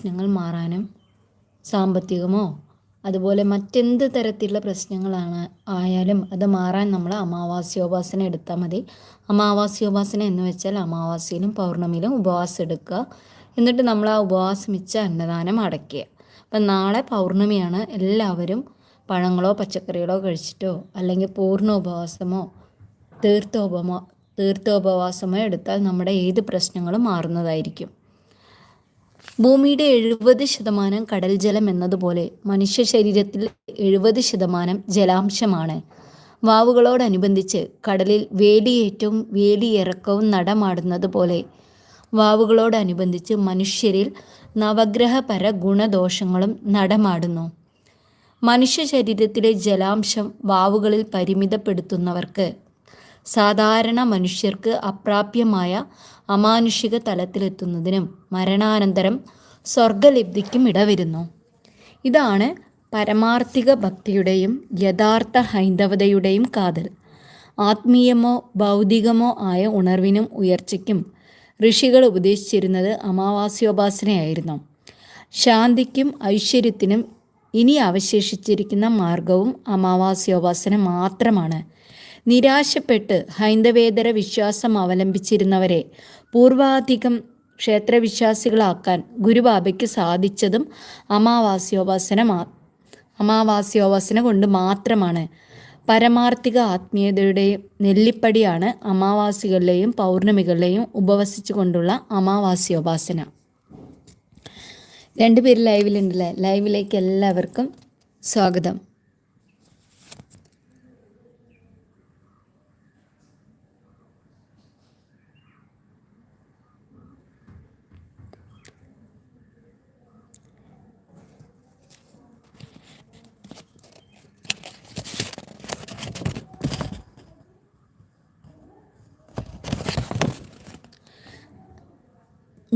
പ്രശ്നങ്ങൾ മാറാനും സാമ്പത്തികമോ അതുപോലെ മറ്റെന്ത് തരത്തിലുള്ള പ്രശ്നങ്ങളാണ് ആയാലും അത് മാറാൻ നമ്മൾ അമാവാസ്യോപാസന എടുത്താൽ മതി. അമാവാസ്യോപാസന എന്ന് വെച്ചാൽ അമാവാസ്യയിലും പൗർണമിയിലും ഉപവാസം എടുക്കുക. എന്നിട്ട് നമ്മൾ ആ ഉപവാസം വെച്ച അന്നദാനം അടയ്ക്കുക. അപ്പം നാളെ പൗർണമിയാണ് എല്ലാവരും പഴങ്ങളോ പച്ചക്കറികളോ കഴിച്ചിട്ടോ അല്ലെങ്കിൽ പൂർണ ഉപവാസമോ തീർത്ഥോപമോ തീർത്ഥോപവാസമോ എടുത്താൽ നമ്മുടെ ഏത് പ്രശ്നങ്ങളും മാറുന്നതായിരിക്കും. ഭൂമിയുടെ എഴുപത് ശതമാനം കടൽ ജലം എന്നതുപോലെ മനുഷ്യ ശരീരത്തിൽ എഴുപത് ശതമാനം ജലാംശമാണ്. വാവുകളോടനുബന്ധിച്ച് കടലിൽ വേലിയേറ്റവും വേലിയിറക്കവും നടമാടുന്നത് പോലെ വാവുകളോടനുബന്ധിച്ച് മനുഷ്യരിൽ നവഗ്രഹപര ഗുണദോഷങ്ങളും നടമാടുന്നു. മനുഷ്യ ശരീരത്തിലെ ജലാംശം വാവുകളിൽ പരിമിതപ്പെടുത്തുന്നവർക്ക് സാധാരണ മനുഷ്യർക്ക് അപ്രാപ്യമായ അമാനുഷിക തലത്തിലെത്തുന്നതിനും മരണാനന്തരം സ്വർഗലബ്ധിക്കും ഇടവരുന്നു. ഇതാണ് പരമാർത്ഥിക ഭക്തിയുടെയും യഥാർത്ഥ ഹൈന്ദവതയുടെയും കാതൽ. ആത്മീയമോ ഭൗതികമോ ആയ ഉണർവിനും ഉയർച്ചയ്ക്കും ഋഷികൾ ഉപദേശിച്ചിരുന്നത് അമാവാസ്യോപാസനയായിരുന്നു. ശാന്തിക്കും ഐശ്വര്യത്തിനും ഇനി അവശേഷിച്ചിരിക്കുന്ന മാർഗവും അമാവാസ്യോപാസന മാത്രമാണ്. നിരാശപ്പെട്ട് ഹൈന്ദവേതര വിശ്വാസം അവലംബിച്ചിരുന്നവരെ പൂർവാധികം ക്ഷേത്രവിശ്വാസികളാക്കാൻ ഗുരുബാബയ്ക്ക് സാധിച്ചതും അമാവാസ്യോപാസന മാ അമാവാസ്യോപാസന കൊണ്ട് മാത്രമാണ്. പരമാർത്ഥിക ആത്മീയതയുടെയും നെല്ലിപ്പടിയാണ് അമാവാസികളിലെയും പൗർണമികളിലെയും ഉപവസിച്ചു കൊണ്ടുള്ള അമാവാസ്യോപാസന രണ്ടുപേര് ലൈവിലുണ്ടല്ലേ? ലൈവിലേക്ക് എല്ലാവർക്കും സ്വാഗതം.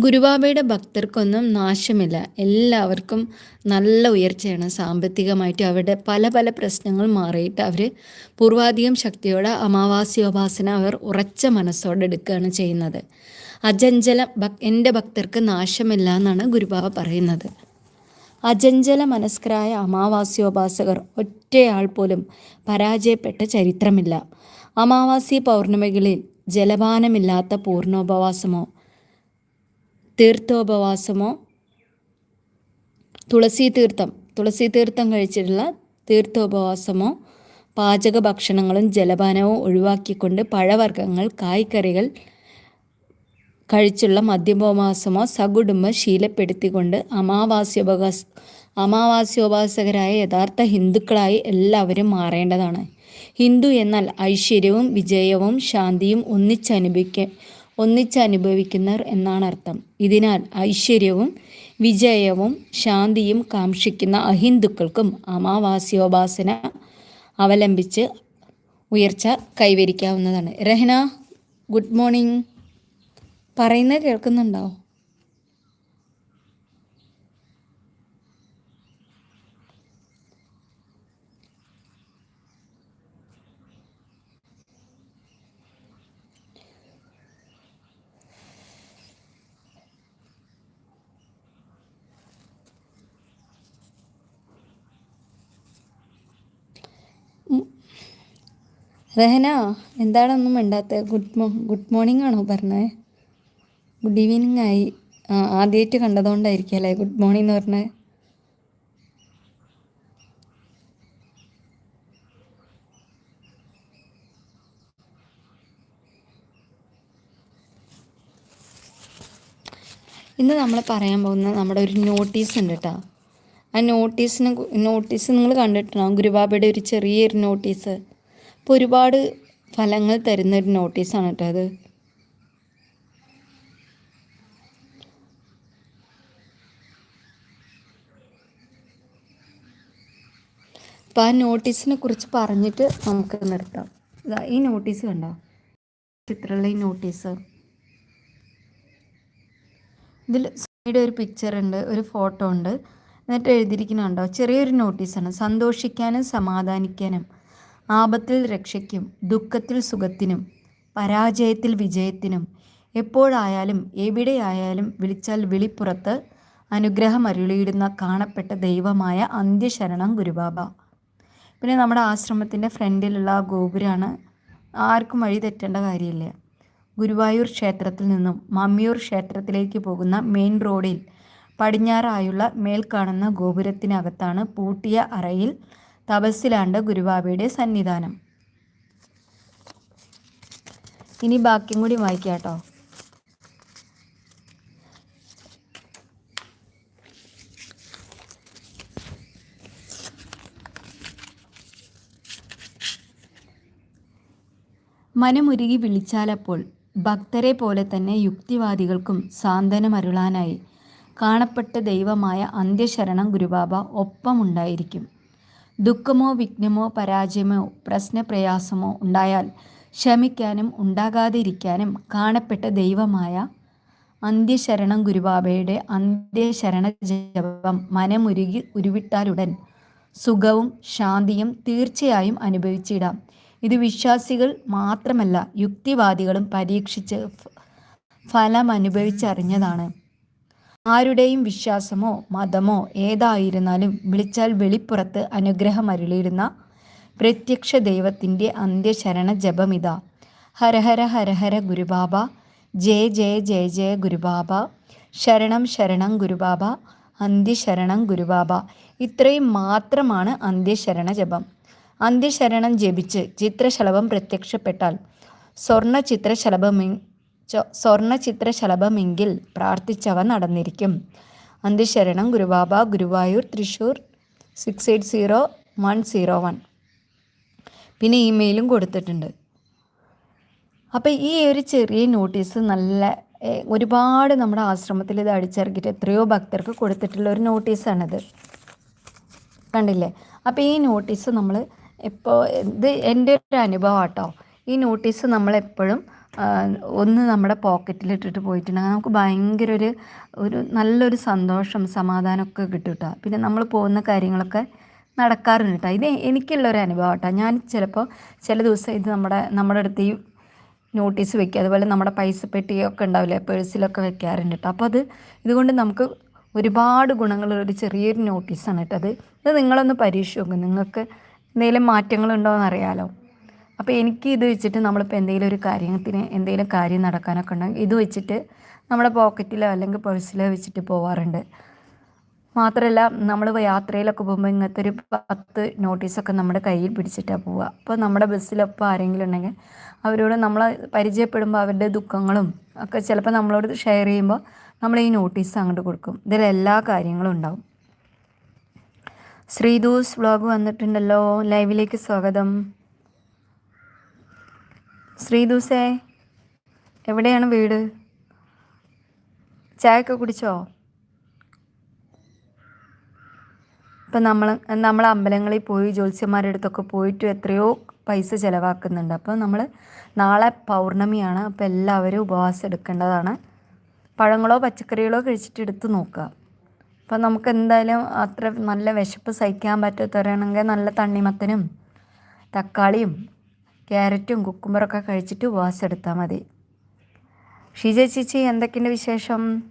ഗുരുവാബയുടെ ഭക്തർക്കൊന്നും നാശമില്ല. എല്ലാവർക്കും നല്ല ഉയർച്ചയാണ്. സാമ്പത്തികമായിട്ട് അവരുടെ പല പല പ്രശ്നങ്ങൾ മാറിയിട്ട് അവർ പൂർവാധികം ശക്തിയോടെ അമാവാസ്യോപാസന അവർ ഉറച്ച മനസ്സോടെ എടുക്കുകയാണ് ചെയ്യുന്നത്. അജഞ്ചല ഭക് എന്റെ ഭക്തർക്ക് നാശമില്ല എന്നാണ് ഗുരുബാബ പറയുന്നത്. അജഞ്ചല മനസ്കരായ അമാവാസ്യോപാസകർ ഒറ്റയാൾ പോലും പരാജയപ്പെട്ട ചരിത്രമില്ല. അമാവാസി പൗർണമികളിൽ ജലപാനമില്ലാത്ത പൂർണോപവാസമോ തീർത്ഥോപവാസമോ? തുളസി തീർത്ഥം തുളസി തീർത്ഥം കഴിച്ചിട്ടുള്ള തീർത്ഥോപവാസമോ? പാചക ഭക്ഷണങ്ങളും ജലപാനവും ഒഴിവാക്കിക്കൊണ്ട് പഴവർഗങ്ങൾ കായ്ക്കറികൾ കഴിച്ചുള്ള മദ്യപോമാസമോ സകുടുംബം ശീലപ്പെടുത്തിക്കൊണ്ട് അമാവാസ്യോപവാസ അമാവാസ്യോപാസകരായ യഥാർത്ഥ ഹിന്ദുക്കളായി എല്ലാവരും മാറേണ്ടതാണ്. ഹിന്ദു എന്നാൽ ഐശ്വര്യവും വിജയവും ശാന്തിയും ഒന്നിച്ചനുഭവിക്ക ഒന്നിച്ചനുഭവിക്കുന്നവർ എന്നാണ് അർത്ഥം. ഇതിനാൽ ഐശ്വര്യവും വിജയവും ശാന്തിയും കാക്ഷിക്കുന്ന അഹിന്ദുക്കൾക്കും അമാവാസ്യോപാസന അവലംബിച്ച് ഉയർച്ച കൈവരിക്കാവുന്നതാണ്. Rahana good morning. പറയുന്നത് കേൾക്കുന്നുണ്ടോ? രഹന എന്താണൊന്നും മിണ്ടാത്തത് ഗുഡ് മോ ഗുഡ് മോർണിംഗ് ആണോ പറഞ്ഞത് ഗുഡ് ഈവനിങ് ആയി. ആദ്യമായിട്ട് കണ്ടതുകൊണ്ടായിരിക്കും അല്ലേ? ഗുഡ് മോർണിംഗ് എന്ന് പറഞ്ഞത് ഇന്ന് നമ്മൾ പറയാൻ പോകുന്ന നമ്മുടെ ഒരു നോട്ടീസ് ഉണ്ട് കേട്ടോ ആ നോട്ടീസിന് നോട്ടീസ് നിങ്ങൾ കണ്ടിട്ടുണ്ടാവും ഗുരുബാബയുടെ ഒരു ചെറിയൊരു നോട്ടീസ് അപ്പോൾ ഒരുപാട് ഫലങ്ങൾ തരുന്ന ഒരു നോട്ടീസാണ് കേട്ടോ അത്. അപ്പോൾ ആ നോട്ടീസിനെ കുറിച്ച് പറഞ്ഞിട്ട് നമുക്ക് നിർത്താം. ഈ നോട്ടീസ് കണ്ടോ? ചിത്രമുള്ള ഈ നോട്ടീസ്. ഇതിൽ സൈഡ് ഒരു പിക്ചർ ഉണ്ട് ഒരു ഫോട്ടോ ഉണ്ട്. എന്നിട്ട് എഴുതിയിരിക്കുന്നുണ്ടോ? ചെറിയൊരു നോട്ടീസാണ്. സന്തോഷിക്കാനും സമാധാനിക്കാനും. ആപത്തിൽ രക്ഷയ്ക്കും ദുഃഖത്തിൽ സുഖത്തിനും പരാജയത്തിൽ വിജയത്തിനും എപ്പോഴായാലും എവിടെയായാലും വിളിച്ചാൽ വിളിപ്പുറത്ത് അനുഗ്രഹം അരുളിയിടുന്ന കാണപ്പെട്ട ദൈവമായ അന്ത്യശരണം ഗുരുബാബ. പിന്നെ നമ്മുടെ ആശ്രമത്തിന്റെ ഫ്രണ്ടിലുള്ള ഗോപുരമാണ് ആർക്കും വഴി തെറ്റേണ്ട കാര്യമില്ല. ഗുരുവായൂർ ക്ഷേത്രത്തിൽ നിന്നും മമ്മിയൂർ ക്ഷേത്രത്തിലേക്ക് പോകുന്ന മെയിൻ റോഡിൽ പടിഞ്ഞാറായുള്ള മേൽ കാണുന്ന ഗോപുരത്തിനകത്താണ് പൂട്ടിയ അറയിൽ തപസ്സിലാണ്ട് ഗുരുബാബയുടെ സന്നിധാനം. ഇനി ബാക്കിയും കൂടി വായിക്കാട്ടോ. മനമുരുകി വിളിച്ചാലപ്പോൾ ഭക്തരെ പോലെ തന്നെ യുക്തിവാദികൾക്കും സാന്ത്വനമരുളാനായി കാണപ്പെട്ട ദൈവമായ അന്ത്യശരണം ഗുരുബാബ ഒപ്പമുണ്ടായിരിക്കും. ദുഃഖമോ വിഘ്നമോ പരാജയമോ പ്രശ്നപ്രയാസമോ ഉണ്ടായാൽ ക്ഷമിക്കാനും ഉണ്ടാകാതിരിക്കാനും കാണപ്പെട്ട ദൈവമായ അന്ത്യശരണം ഗുരുബാബയുടെ അന്ത്യശരണ ജപം മനമുരുകി ഉരുവിട്ടാലുടൻ സുഖവും ശാന്തിയും തീർച്ചയായും അനുഭവിച്ചിടാം. ഇത് വിശ്വാസികൾ മാത്രമല്ല യുക്തിവാദികളും പരീക്ഷിച്ച് ഫലം അനുഭവിച്ചറിഞ്ഞതാണ് ആരുടെയും വിശ്വാസമോ മതമോ ഏതായിരുന്നാലും വിളിച്ചാൽ വെളിപ്പുറത്ത് അനുഗ്രഹം അരുളിയിടുന്ന പ്രത്യക്ഷ ദൈവത്തിന്റെ അന്ത്യശരണ ജപമിത. ഹരഹര ഹരഹര ഗുരുബാബ. ജയ ജയ ജയ ജയ ഗുരുബാബ. ശരണം ശരണം ഗുരുബാബ. അന്ത്യശരണം ഗുരുബാബ. ഇത്രയും മാത്രമാണ് അന്ത്യശരണ ജപം. അന്ത്യശരണം ജപിച്ച് ചിത്രശലഭം പ്രത്യക്ഷപ്പെട്ടാൽ സ്വർണ ചിത്രശലഭമി സ്വർണ ചിത്രശലഭമെങ്കിൽ പ്രാർത്ഥിച്ചവ നടന്നിരിക്കും. അന്തിശരണം Gurubaba Guruvayur Thrissur six eight zero one zero one പിന്നെ ഇമെയിലും കൊടുത്തിട്ടുണ്ട്. അപ്പോൾ ഈ ഒരു ചെറിയ നോട്ടീസ് നല്ല ഒരുപാട് നമ്മുടെ ആശ്രമത്തിൽ ഇത് അടിച്ചിറക്കിയിട്ട് എത്രയോ ഭക്തർക്ക് കൊടുത്തിട്ടുള്ള ഒരു നോട്ടീസാണിത്. കണ്ടില്ലേ? അപ്പോൾ ഈ നോട്ടീസ് നമ്മൾ ഇപ്പോൾ ഇത് എന്റെ ഒരു അനുഭവം കേട്ടോ ഈ നോട്ടീസ് നമ്മളെപ്പോഴും ഒന്ന് നമ്മുടെ പോക്കറ്റിലിട്ടിട്ട് പോയിട്ടുണ്ടെങ്കിൽ നമുക്ക് ഭയങ്കര ഒരു ഒരു നല്ലൊരു സന്തോഷം സമാധാനമൊക്കെ കിട്ടും കേട്ടോ. പിന്നെ നമ്മൾ പോകുന്ന കാര്യങ്ങളൊക്കെ നടക്കാറുണ്ട് കേട്ടോ. ഇത് എനിക്കുള്ളൊരു അനുഭവം കേട്ടോ. ഞാൻ ചിലപ്പോൾ ചില ദിവസം ഇത് നമ്മുടെ നമ്മുടെ അടുത്ത് ഈ നോട്ടീസ് വെക്കുക അതുപോലെ നമ്മുടെ പൈസ പെട്ടിയൊക്കെ ഉണ്ടാവില്ലേ പേഴ്സിലൊക്കെ വെക്കാറുണ്ട് കേട്ടോ. അപ്പോൾ അത് ഇതുകൊണ്ട് നമുക്ക് ഒരുപാട് ഗുണങ്ങളുള്ള ഒരു ചെറിയൊരു നോട്ടീസാണ് കേട്ടോ. അത് ഇത് നിങ്ങളൊന്ന് പരീക്ഷിച്ച് നോക്കും. നിങ്ങൾക്ക് എന്തെങ്കിലും മാറ്റങ്ങളുണ്ടോ എന്നറിയാലോ അപ്പോൾ എനിക്ക് ഇത് വെച്ചിട്ട് നമ്മളിപ്പോൾ എന്തെങ്കിലും ഒരു കാര്യത്തിന് എന്തെങ്കിലും കാര്യം നടക്കാനൊക്കെ ഉണ്ടെങ്കിൽ ഇത് വെച്ചിട്ട് നമ്മുടെ പോക്കറ്റിലോ അല്ലെങ്കിൽ പേഴ്സിലോ വെച്ചിട്ട് പോവാറുണ്ട്. മാത്രമല്ല നമ്മൾ യാത്രയിലൊക്കെ പോകുമ്പോൾ ഇങ്ങനത്തെ ഒരു പത്ത് നോട്ടീസൊക്കെ നമ്മുടെ കയ്യിൽ പിടിച്ചിട്ടാണ് പോവുക അപ്പോൾ നമ്മുടെ ബസ്സിലൊപ്പം ആരെങ്കിലും ഉണ്ടെങ്കിൽ അവരോട് നമ്മൾ പരിചയപ്പെടുമ്പോൾ അവരുടെ ദുഃഖങ്ങളും ഒക്കെ ചിലപ്പോൾ നമ്മളോട് ഷെയർ ചെയ്യുമ്പോൾ നമ്മൾ ഈ നോട്ടീസ് അങ്ങോട്ട് കൊടുക്കും. ഇതിൽ എല്ലാ കാര്യങ്ങളും ഉണ്ടാവും. ശ്രീദൂസ് വ്ളോഗ് വന്നിട്ടുണ്ടല്ലോ. ലൈവിലേക്ക് സ്വാഗതം. ശ്രീദൂസേ എവിടെയാണ് വീട്? ചായയൊക്കെ കുടിച്ചോ? ഇപ്പം നമ്മൾ നമ്മൾ അമ്പലങ്ങളിൽ പോയി ജ്യോത്സ്യന്മാരുടെ അടുത്തൊക്കെ പോയിട്ട് എത്രയോ പൈസ ചിലവാക്കുന്നുണ്ട്. അപ്പോൾ നമ്മൾ നാളെ പൗർണമിയാണ്. അപ്പോൾ എല്ലാവരും ഉപവാസം എടുക്കേണ്ടതാണ്. പഴങ്ങളോ പച്ചക്കറികളോ കഴിച്ചിട്ട് എടുത്ത് നോക്കുക. അപ്പോൾ നമുക്ക് എന്തായാലും അത്ര നല്ല വിശപ്പ് സഹിക്കാൻ പറ്റാത്തവരാണെങ്കിൽ നല്ല തണ്ണിമത്തനും തക്കാളിയും ക്യാരറ്റും കുക്കുമ്പറൊക്കെ കഴിച്ചിട്ട് ഉപവാസം എടുത്താൽ മതി. ഷീജ ചേച്ചി എന്തൊക്കെയുണ്ട് വിശേഷം?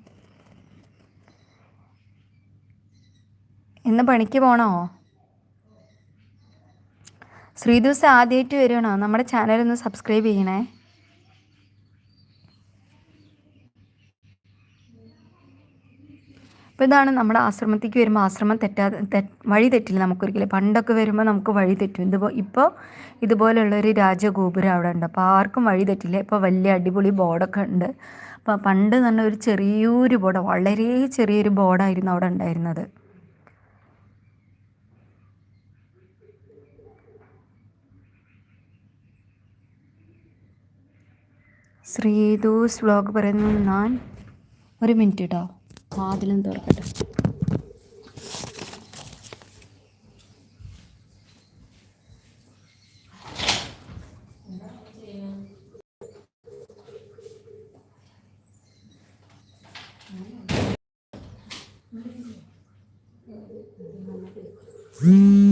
ഇന്ന് പണിക്ക് പോണോ? ശ്രീദിവസം ആദ്യമായിട്ട് വരുവാണോ? നമ്മുടെ ചാനലൊന്ന് സബ്സ്ക്രൈബ് ചെയ്യണേ. അപ്പോൾ ഇതാണ് നമ്മുടെ ആശ്രമത്തേക്ക് വരുമ്പോൾ ആശ്രമം തെറ്റാതെ വഴി തെറ്റില്ല നമുക്കൊരിക്കലും. പണ്ടൊക്കെ വരുമ്പോൾ നമുക്ക് വഴി തെറ്റും. ഇതുപോ ഇപ്പോൾ ഇതുപോലുള്ളൊരു രാജഗോപുരം അവിടെ ഉണ്ട്. അപ്പോൾ ആർക്കും വഴി തെറ്റില്ല. ഇപ്പോൾ വലിയ അടിപൊളി ബോർഡൊക്കെ ഉണ്ട്. അപ്പോൾ പണ്ട് തന്നെ ഒരു ചെറിയൊരു ബോർഡ് വളരെ ചെറിയൊരു ബോർഡായിരുന്നു അവിടെ ഉണ്ടായിരുന്നത്. ശ്രീദൂസ് വ്ലോഗ് പറയുന്നു ഞാൻ ഒരു മിനിറ്റ് കേട്ടോ വാതിലും തുറക്കട്ടെ Hmm.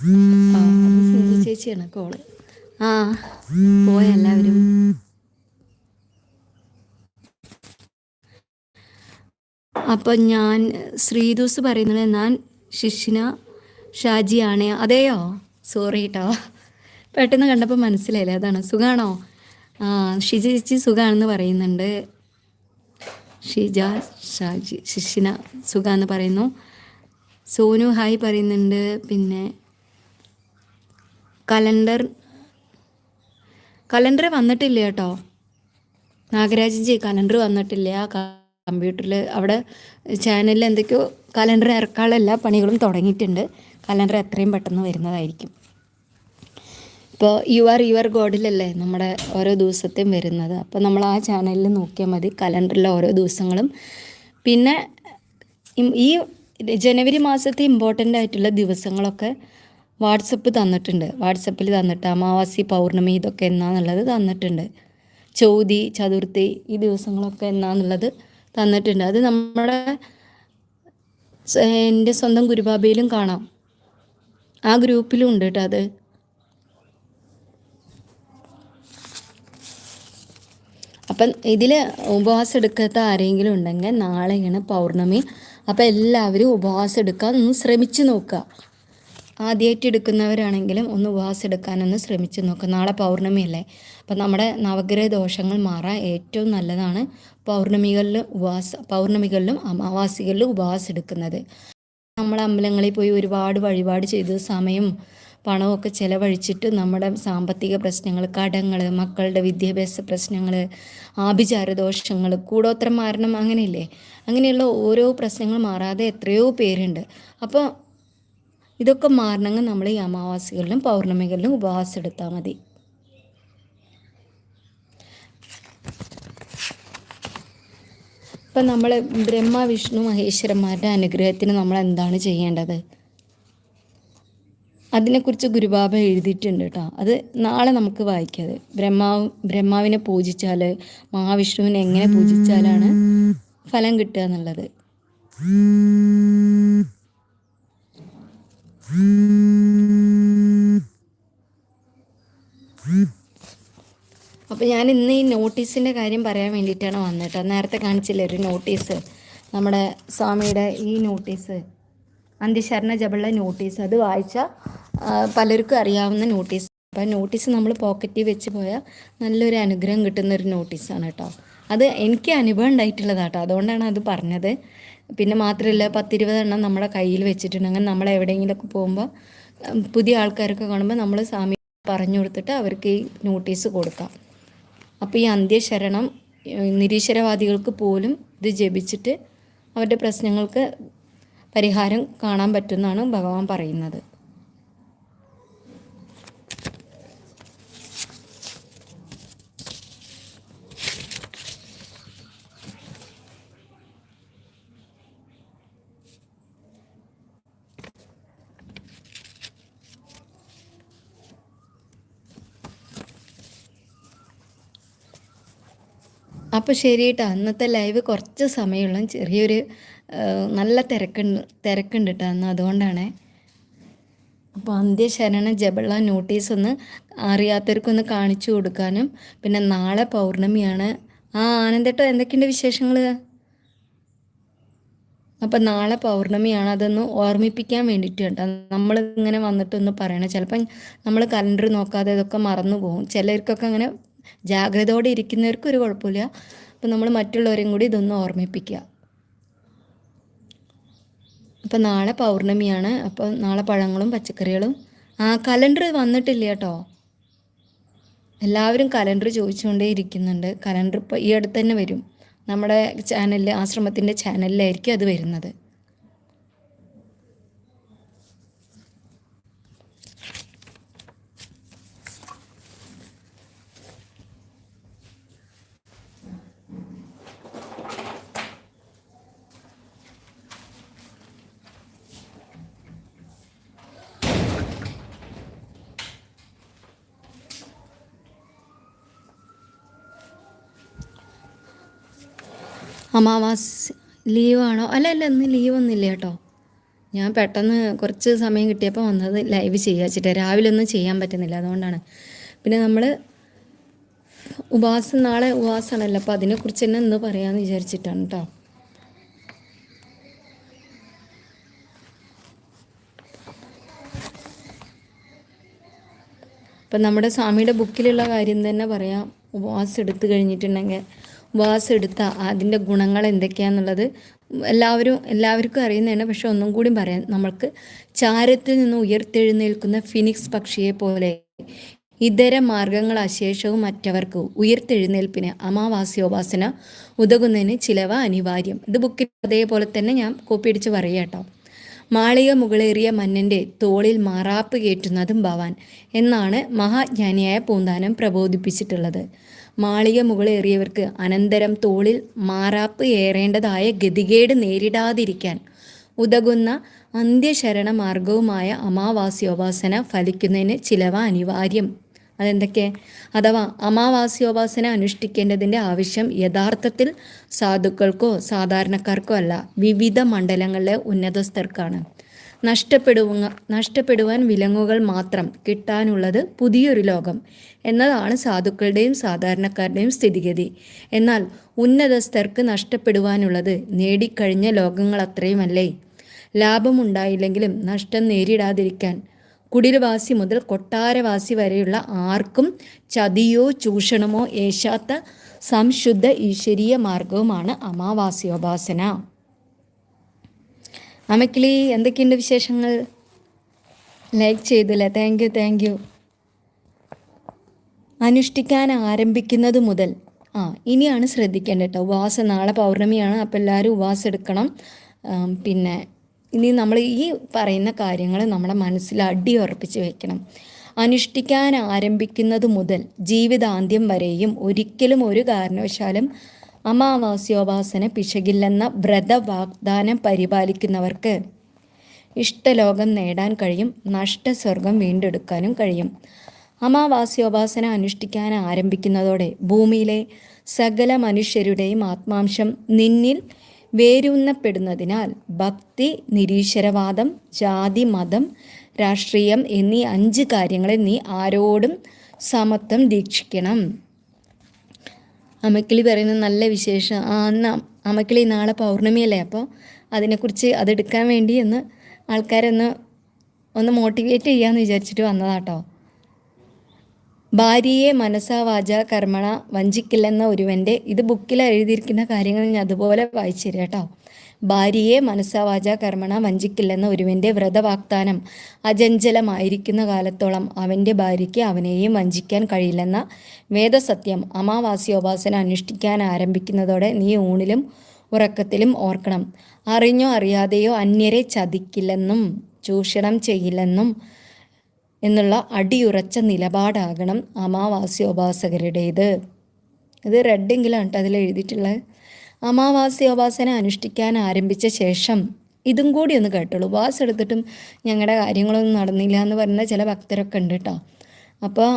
ആ അത് സിന്ധു ചേച്ചിയാണ് കോൾ. ആ പോയ എല്ലാവരും. അപ്പം ഞാൻ ശ്രീദൂസ് പറയുന്നത് ഞാൻ ശിഷിന ഷാജിയാണ്. അതെയോ? സോറി കേട്ടോ പെട്ടെന്ന് കണ്ടപ്പോൾ മനസ്സിലായില്ലേ? അതാണ്. സുഖാണോ? ആ ഷിജി ചേച്ചി സുഖാണെന്ന് പറയുന്നുണ്ട്. ഷിജ ഷാജി ശിഷിന സുഖാന്ന് പറയുന്നു. സോനു ഹായ് പറയുന്നുണ്ട്. പിന്നെ കലണ്ടർ കലണ്ടർ വന്നിട്ടില്ല കേട്ടോ. നാഗരാജൻജി കലണ്ടർ വന്നിട്ടില്ല. കമ്പ്യൂട്ടറിൽ അവിടെ ചാനലിൽ എന്തൊക്കെയോ കലണ്ടർ ഇറക്കാനുള്ള എല്ലാ പണികളും തുടങ്ങിയിട്ടുണ്ട്. കലണ്ടർ എത്രയും പെട്ടെന്ന് വരുന്നതായിരിക്കും. ഇപ്പോൾ യു ആർ യുവർ ഗോഡിലല്ലേ നമ്മുടെ ഓരോ ദിവസത്തെയും വരുന്നത്. അപ്പോൾ നമ്മൾ ആ ചാനലിൽ നോക്കിയാൽ മതി കലണ്ടറിലെ ഓരോ ദിവസങ്ങളും. പിന്നെ ഈ ജനുവരി മാസത്തെ ഇമ്പോർട്ടന്റ് ആയിട്ടുള്ള ദിവസങ്ങളൊക്കെ വാട്സപ്പ് തന്നിട്ടുണ്ട്. വാട്സപ്പിൽ തന്നിട്ട് അമാവാസി പൗർണമി ഇതൊക്കെ എന്നാന്നുള്ളത് തന്നിട്ടുണ്ട്. ചൗതി ചതുർത്ഥി ഈ ദിവസങ്ങളൊക്കെ എന്നാന്നുള്ളത് തന്നിട്ടുണ്ട്. അത് നമ്മുടെ എന്റെ സ്വന്തം ഗുരുബാബയിലും കാണാം. ആ ഗ്രൂപ്പിലും ഉണ്ട് കേട്ടോ അത്. അപ്പം ഇതിൽ ഉപവാസം എടുക്കാത്ത ആരെങ്കിലും ഉണ്ടെങ്കിൽ നാളെയാണ് പൗർണമി. അപ്പം എല്ലാവരും ഉപവാസം എടുക്കാൻ ഒന്ന് ശ്രമിച്ചു നോക്കുക. ആദ്യമായിട്ട് എടുക്കുന്നവരാണെങ്കിലും ഒന്ന് ഉപവാസം എടുക്കാനൊന്ന് ശ്രമിച്ചു നോക്കുക നാളെ പൗർണമിയല്ലേ. അപ്പം നമ്മുടെ നവഗ്രഹ ദോഷങ്ങൾ മാറാൻ ഏറ്റവും നല്ലതാണ് പൗർണമികളിൽ ഉപവാസ പൗർണമികളിലും അമാവാസികളിലും ഉപവാസം എടുക്കുന്നത് നമ്മൾ അമ്പലങ്ങളിൽ പോയി ഒരുപാട് വഴിപാട് ചെയ്ത് സമയം പണമൊക്കെ ചിലവഴിച്ചിട്ട് നമ്മുടെ സാമ്പത്തിക പ്രശ്നങ്ങൾ കടങ്ങൾ മക്കളുടെ വിദ്യാഭ്യാസ പ്രശ്നങ്ങൾ ആഭിചാര ദോഷങ്ങൾ കൂടോത്രം മാരണം അങ്ങനെയില്ലേ? അങ്ങനെയുള്ള ഓരോ പ്രശ്നങ്ങൾ മാറാതെ എത്രയോ പേരുണ്ട്. അപ്പോൾ ഇതൊക്കെ മാറണമെങ്കിൽ നമ്മൾ ഈ അമാവാസികളിലും പൗർണമികളിലും ഉപവാസം എടുത്താൽ മതി. ഇപ്പം നമ്മൾ ബ്രഹ്മ വിഷ്ണു മഹേശ്വരന്മാരുടെ അനുഗ്രഹത്തിന് നമ്മൾ എന്താണ് ചെയ്യേണ്ടത്? അതിനെക്കുറിച്ച് ഗുരുബാബ എഴുതിയിട്ടുണ്ട് കേട്ടോ. അത് നാളെ നമുക്ക് വായിക്കാം ബ്രഹ്മാവ് ബ്രഹ്മാവിനെ പൂജിച്ചാൽ മഹാവിഷ്ണുവിനെ എങ്ങനെ പൂജിച്ചാലാണ് ഫലം കിട്ടുക എന്നുള്ളത്. അപ്പോൾ ഞാൻ ഇന്ന് ഈ നോട്ടീസിന്റെ കാര്യം പറയാൻ വേണ്ടിയിട്ടാണ് വന്നിട്ട്. നേരത്തെ കാണിച്ചില്ലേ ഒരു നോട്ടീസ്? നമ്മുടെ സ്വാമിയുടെ ഈ നോട്ടീസ് അന്ത്യശരണ ജപള്ള നോട്ടീസ്. അത് വായിച്ച പലർക്കും അറിയാവുന്ന നോട്ടീസ്. അപ്പോൾ നോട്ടീസ് നമ്മൾ പോക്കറ്റിൽ വെച്ച് പോയാൽ നല്ലൊരു അനുഗ്രഹം കിട്ടുന്ന ഒരു നോട്ടീസാണ് കേട്ടോ. അത് എനിക്ക് അനുഭവം ഉണ്ടായിട്ടുള്ളതാണ് കേട്ടോ അതുകൊണ്ടാണ് അത് പറഞ്ഞത്. പിന്നെ മാത്രമല്ല പത്തിരുപതെണ്ണം നമ്മുടെ കയ്യിൽ വെച്ചിട്ടുണ്ടെങ്കിൽ നമ്മൾ എവിടെയെങ്കിലുമൊക്കെ പോകുമ്പോൾ പുതിയ ആൾക്കാരൊക്കെ കാണുമ്പോൾ നമ്മൾ സ്വാമി പറഞ്ഞു കൊടുത്തിട്ട് അവർക്ക് ഈ നോട്ടീസ് കൊടുക്കാം. അപ്പോൾ ഈ അന്ത്യശരണം നിരീശ്വരവാദികൾക്ക് പോലും ഇത് ജപിച്ചിട്ട് അവരുടെ പ്രശ്നങ്ങൾക്ക് പരിഹാരം കാണാൻ പറ്റുമെന്നാണ് ഭഗവാൻ പറയുന്നത്. അപ്പോൾ ശരി കേട്ടോ അന്നത്തെ ലൈവ് കുറച്ച് സമയമുള്ള ചെറിയൊരു നല്ല തിരക്കുണ്ട് തിരക്കുണ്ട് കേട്ടോ അന്ന് അതുകൊണ്ടാണേ. അപ്പോൾ അന്ത്യശരണ ജബള നോട്ടീസ് ഒന്ന് അറിയാത്തവർക്കൊന്ന് കാണിച്ചു കൊടുക്കാനും പിന്നെ നാളെ പൗർണമിയാണ്. ആ ആനന്ദേട്ടോ എന്തൊക്കെയുണ്ട് വിശേഷങ്ങൾ അപ്പം നാളെ പൗർണമിയാണ് അതൊന്ന് ഓർമ്മിപ്പിക്കാൻ വേണ്ടിയിട്ട് കേട്ടോ. നമ്മൾ ഇങ്ങനെ വന്നിട്ടൊന്ന് പറയണം. ചിലപ്പം നമ്മൾ കലണ്ടർ നോക്കാതെ ഇതൊക്കെ മറന്നു പോകും. ചിലർക്കൊക്കെ അങ്ങനെ ജാഗ്രതയോടെ ഇരിക്കുന്നവർക്ക് ഒരു കുഴപ്പമില്ല. അപ്പം നമ്മൾ മറ്റുള്ളവരെയും കൂടി ഇതൊന്ന് ഓർമ്മിപ്പിക്കുക. അപ്പം നാളെ പൗർണമിയാണ്. അപ്പോൾ നാളെ പഴങ്ങളും പച്ചക്കറികളും. ആ കലണ്ടർ വന്നിട്ടില്ല കേട്ടോ. എല്ലാവരും കലണ്ടർ ചോദിച്ചുകൊണ്ടേ ഇരിക്കുന്നുണ്ട്. കലണ്ടർ ഇപ്പോൾ ഈ അടുത്ത് തന്നെ വരും. നമ്മുടെ ചാനലിൽ ആശ്രമത്തിന്റെ ചാനലിലായിരിക്കും അത് വരുന്നത്. അമാവാസി ആണോ അല്ല അല്ല ഇന്ന് ലീവ് ഒന്നുമില്ല കേട്ടോ. ഞാൻ പെട്ടെന്ന് കുറച്ച് സമയം കിട്ടിയപ്പോൾ വന്നത് ലൈവ് ചെയ്യുക വെച്ചിട്ട്. രാവിലെ ഒന്നും ചെയ്യാൻ പറ്റുന്നില്ല അതുകൊണ്ടാണ്. പിന്നെ നമ്മൾ ഉപവാസം നാളെ ഉപവാസമാണല്ലോ അപ്പോൾ അതിനെക്കുറിച്ച് തന്നെ ഒന്ന് പറയാമെന്ന് വിചാരിച്ചിട്ടാണ് കേട്ടോ. അപ്പം നമ്മുടെ സ്വാമിയുടെ ബുക്കിലുള്ള കാര്യം തന്നെ പറയാം. ഉപവാസം എടുത്തു കഴിഞ്ഞിട്ടുണ്ടെങ്കിൽ ഉപവാസം എടുത്ത അതിന്റെ ഗുണങ്ങൾ എന്തൊക്കെയാണെന്നുള്ളത് എല്ലാവരും എല്ലാവർക്കും അറിയുന്നതാണ്. പക്ഷെ ഒന്നും കൂടി പറയാം. നമ്മൾക്ക് ചാരത്തിൽ നിന്ന് ഉയർത്തെഴുന്നേൽക്കുന്ന ഫിനിക്സ് പക്ഷിയെ പോലെ ഇതര മാർഗങ്ങൾ അശേഷവും മറ്റവർക്ക് ഉയർത്തെഴുന്നേൽപ്പിന് അമാവാസ്യോപാസന ഉതകുന്നതിന് ചിലവ അനിവാര്യം. ഇത് ബുക്കിൽ അതേപോലെ തന്നെ ഞാൻ കോപ്പി അടിച്ച് പറയാം കേട്ടോ. മാളിക മുകളേറിയ മന്നന്റെ തോളിൽ മാറാപ്പ് കയറ്റുന്നതും ഭവാൻ എന്നാണ് മഹാജ്ഞാനിയായ പൂന്താനം പ്രബോധിപ്പിച്ചിട്ടുള്ളത്. മാളിക മുകളേറിയവർക്ക് അനന്തരം തോളിൽ മാറാപ്പ് ഏറേണ്ടതായ ഗതികേട് നേരിടാതിരിക്കാൻ ഉതകുന്ന അന്ത്യശരണ മാർഗവുമായ അമാവാസ്യോപാസന ഫലിക്കുന്നതിന് ചിലവ അനിവാര്യം. അതെന്തൊക്കെ? അഥവാ അമാവാസ്യോപാസന അനുഷ്ഠിക്കേണ്ടതിന്റെ ആവശ്യം യഥാർത്ഥത്തിൽ സാധുക്കൾക്കോ സാധാരണക്കാർക്കോ അല്ല. വിവിധ മണ്ഡലങ്ങളിലെ ഉന്നതസ്ഥർക്കാണ്. നഷ്ടപ്പെടുക നഷ്ടപ്പെടുവാൻ വിലങ്ങുകൾ മാത്രം കിട്ടാനുള്ളത് പുതിയൊരു ലോകം. എന്നതാണ് സാധുക്കളുടെയും സാധാരണക്കാരുടെയും സ്ഥിതിഗതി. എന്നാൽ ഉന്നതസ്ഥർക്ക് നഷ്ടപ്പെടുവാനുള്ളത് നേടിക്കഴിഞ്ഞ ലോകങ്ങൾ അത്രയുമല്ലേ? ലാഭമുണ്ടായില്ലെങ്കിലും നഷ്ടം നേരിടാതിരിക്കാൻ കുടിൽവാസി മുതൽ കൊട്ടാരവാസി വരെയുള്ള ആർക്കും ചതിയോ ചൂഷണമോ ഏശാത്ത സംശുദ്ധ ഈശ്വരീയ മാർഗവുമാണ് അമാവാസ്യോപാസന. അമക്കിളി എന്തൊക്കെയുണ്ട് വിശേഷങ്ങൾ? ലൈക്ക് ചെയ്തില്ലേ? താങ്ക് യു താങ്ക് യു അനുഷ്ഠിക്കാൻ ആരംഭിക്കുന്നത് മുതൽ. ആ ഇനിയാണ് ശ്രദ്ധിക്കേണ്ടത് കേട്ടോ ഉപവാസം നാളെ പൗർണമിയാണ് അപ്പോൾ എല്ലാവരും ഉപവാസം എടുക്കണം. പിന്നെ ഇനി നമ്മൾ ഈ പറയുന്ന കാര്യങ്ങൾ നമ്മുടെ മനസ്സിൽ അടിയുറപ്പിച്ച് വെക്കണം. അനുഷ്ഠിക്കാൻ ആരംഭിക്കുന്നത് മുതൽ ജീവിതാന്ത്യം വരെയും ഒരിക്കലും ഒരു കാരണവശാലും അമാവാസ്യോപാസന പിശകില്ലെന്ന വ്രതവാഗ്ദാനം പരിപാലിക്കുന്നവർക്ക് ഇഷ്ടലോകം നേടാൻ കഴിയും നഷ്ടസ്വർഗം വീണ്ടെടുക്കാനും കഴിയും. അമാവാസ്യോപാസന അനുഷ്ഠിക്കാൻ ആരംഭിക്കുന്നതോടെ ഭൂമിയിലെ സകല മനുഷ്യരുടെയും ആത്മാംശം നിന്നിൽ വേരൂന്നപ്പെടുന്നതിനാൽ ഭക്തി നിരീശ്വരവാദം ജാതി മതം രാഷ്ട്രീയം എന്നീ അഞ്ച് കാര്യങ്ങളിൽ നീ ആരോടും സമത്വം ദീക്ഷിക്കണം. അമക്കിളി പറയുന്ന നല്ല വിശേഷം. ആ അന്ന് അമക്കിളി നാളെ പൗർണമിയല്ലേ? അപ്പോൾ അതിനെക്കുറിച്ച് അതെടുക്കാൻ വേണ്ടി ഒന്ന് ആൾക്കാരൊന്ന് ഒന്ന് മോട്ടിവേറ്റ് ചെയ്യാമെന്ന് വിചാരിച്ചിട്ട് വന്നതാട്ടോ. ഭാര്യയെ മനസ്സാവാച വാച കർമ്മണ വഞ്ചിക്കില്ലെന്ന ഒരുവന്റെ ഇത് ബുക്കിൽ എഴുതിയിരിക്കുന്ന കാര്യങ്ങൾ ഞാൻ അതുപോലെ വായിച്ചു തരാം കേട്ടോ ഭാര്യയെ മനസ്സാവാച വാച കർമ്മണ വഞ്ചിക്കില്ലെന്ന ഒരുവന്റെ വ്രതവാഗ്ദാനം അജഞ്ചലമായിരിക്കുന്ന കാലത്തോളം അവന്റെ ഭാര്യയ്ക്ക് അവനെയും വഞ്ചിക്കാൻ കഴിയില്ലെന്ന വേദസത്യം അമാവാസ്യോപാസന അനുഷ്ഠിക്കാൻ ആരംഭിക്കുന്നതോടെ നീ ഊണിലും ഉറക്കത്തിലും ഓർക്കണം. അറിഞ്ഞോ അറിയാതെയോ അന്യരെ ചതിക്കില്ലെന്നും ചൂഷണം ചെയ്യില്ലെന്നും എന്നുള്ള അടിയുറച്ച നിലപാടാകണം അമാവാസ്യോപാസകരുടേത്. ഇത് റെഡെങ്കിലാണ് കേട്ടോ അതിൽ എഴുതിയിട്ടുള്ളത് അമാവാസ്യോപാസന അനുഷ്ഠിക്കാൻ ആരംഭിച്ച ശേഷം ഇതും കൂടി ഒന്ന് കേട്ടോളൂ. ഉപവാസം എടുത്തിട്ടും ഞങ്ങളുടെ കാര്യങ്ങളൊന്നും നടന്നില്ല എന്ന് പറയുന്ന ചില ഭക്തരൊക്കെ ഉണ്ട് കേട്ടോ. അപ്പോൾ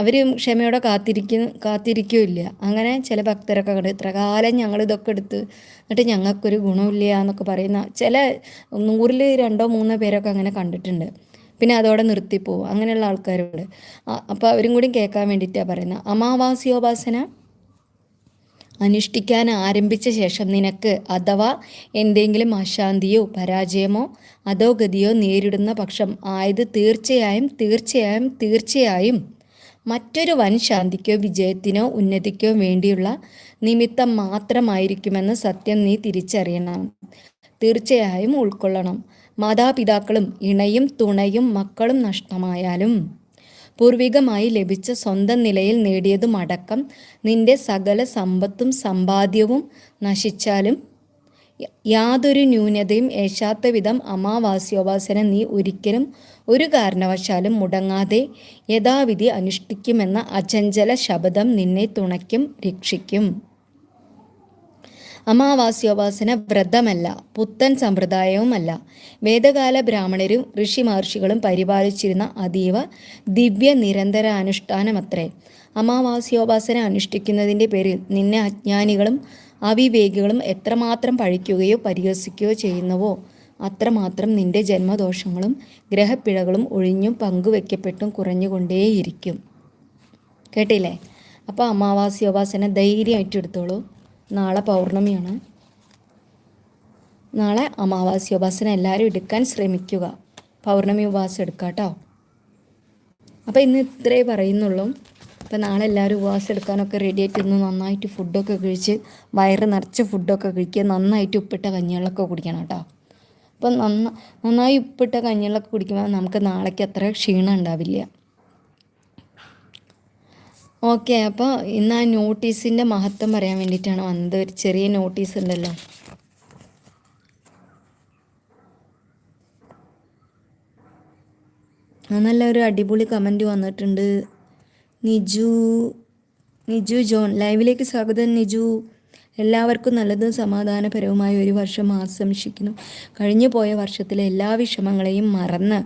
അവർ ക്ഷമയോടെ കാത്തിരിക്കും കാത്തിരിക്കില്ല. അങ്ങനെ ചില ഭക്തരൊക്കെ ഉണ്ട്. ഇത്ര കാലം ഞങ്ങൾ ഇതൊക്കെ എടുത്ത് എന്നിട്ട് ഞങ്ങൾക്കൊരു ഗുണമില്ല എന്നൊക്കെ പറയുന്ന ചില നൂറിൽ രണ്ടോ മൂന്നോ പേരൊക്കെ അങ്ങനെ കണ്ടിട്ടുണ്ട്. പിന്നെ അതോടെ നിർത്തിപ്പോവും. അങ്ങനെയുള്ള ആൾക്കാരോട് അപ്പോൾ അവരും കൂടി കേൾക്കാൻ വേണ്ടിയിട്ടാണ് പറയുന്നത്. അമാവാസ്യോപാസന അനുഷ്ഠിക്കാൻ ആരംഭിച്ച ശേഷം നിനക്ക് അഥവാ എന്തെങ്കിലും അശാന്തിയോ പരാജയമോ അധോഗതിയോ നേരിടുന്ന പക്ഷം ആയത് തീർച്ചയായും തീർച്ചയായും തീർച്ചയായും മറ്റൊരു വൻ ശാന്തിക്കോ വിജയത്തിനോ ഉന്നതിക്കോ വേണ്ടിയുള്ള നിമിത്തം മാത്രമായിരിക്കുമെന്ന് സത്യം നീ തിരിച്ചറിയണം. തീർച്ചയായും ഉൾക്കൊള്ളണം. മാതാപിതാക്കളും ഇണയും തുണയും മക്കളും നഷ്ടമായാലും പൂർവികമായി ലഭിച്ച സ്വന്തം നിലയിൽ നേടിയതുമടക്കം നിന്റെ സകല സമ്പത്തും സമ്പാദ്യവും നശിച്ചാലും യാതൊരു ന്യൂനതയും ഏശാത്ത വിധം അമാവാസ്യോപാസന നീ ഒരിക്കലും ഒരു കാരണവശാലും മുടങ്ങാതെ യഥാവിധി അനുഷ്ഠിക്കുമെന്ന അചഞ്ചല ശബ്ദം നിന്നെ തുണയ്ക്കും രക്ഷിക്കും. അമാവാസ്യോപാസന വ്രതമല്ല പുത്തൻ സമ്പ്രദായവുമല്ല. വേദകാല ബ്രാഹ്മണരും ഋഷി മഹർഷികളും പരിപാലിച്ചിരുന്ന അതീവ ദിവ്യ നിരന്തര അനുഷ്ഠാനമത്രേ അമാവാസ്യോപാസന അനുഷ്ഠിക്കുന്നതിന്റെ പേരിൽ നിന്നെ അജ്ഞാനികളും അവിവേകികളും എത്രമാത്രം പഴിക്കുകയോ പരിഹസിക്കുകയോ ചെയ്യുന്നുവോ അത്രമാത്രം നിന്റെ ജന്മദോഷങ്ങളും ഗ്രഹപ്പിഴകളും ഒഴിഞ്ഞും പങ്കുവെക്കപ്പെട്ടും കുറഞ്ഞുകൊണ്ടേയിരിക്കും. കേട്ടില്ലേ? അപ്പോൾ അമാവാസ്യോപാസന ധൈര്യമായിട്ട് എടുത്തോളൂ നാളെ പൗർണമിയാണ്. നാളെ അമാവാസി ഉപാസന എല്ലാവരും എടുക്കാൻ ശ്രമിക്കുക. പൗർണമി ഉപവാസം എടുക്കാം കേട്ടോ അപ്പോൾ ഇന്ന് ഇത്രേ പറയുന്നുള്ളൂ. അപ്പോൾ നാളെ എല്ലാവരും ഉപവാസം എടുക്കാനൊക്കെ റെഡി ആയിട്ട് ഇന്ന് നന്നായിട്ട് ഫുഡൊക്കെ കഴിച്ച് വയറ് നിറച്ച് ഫുഡൊക്കെ കഴിക്കുക. നന്നായിട്ട് ഉപ്പിട്ട കഞ്ഞികളൊക്കെ കുടിക്കണം കേട്ടോ അപ്പം നന്ന നന്നായി ഉപ്പിട്ട കഞ്ഞികളൊക്കെ കുടിക്കുമ്പോൾ നമുക്ക് നാളേക്ക് അത്ര ക്ഷീണം ഉണ്ടാവില്ല. ഓക്കെ അപ്പോൾ ഇന്ന് ആ നോട്ടീസിന്റെ മഹത്വം പറയാൻ വേണ്ടിയിട്ടാണ് വന്നത്. ഒരു ചെറിയ നോട്ടീസ് ഉണ്ടല്ലോ. നല്ല ഒരു അടിപൊളി കമന്റ് വന്നിട്ടുണ്ട്. നിജു നിജു ജോൺ ലൈവിലേക്ക് സ്വാഗതം നിജു. എല്ലാവർക്കും നല്ലതും സമാധാനപരവുമായ ഒരു വർഷം ആശംസിക്കുന്നു. കഴിഞ്ഞു പോയ വർഷത്തിലെ എല്ലാ വിഷമങ്ങളെയും മറന്ന്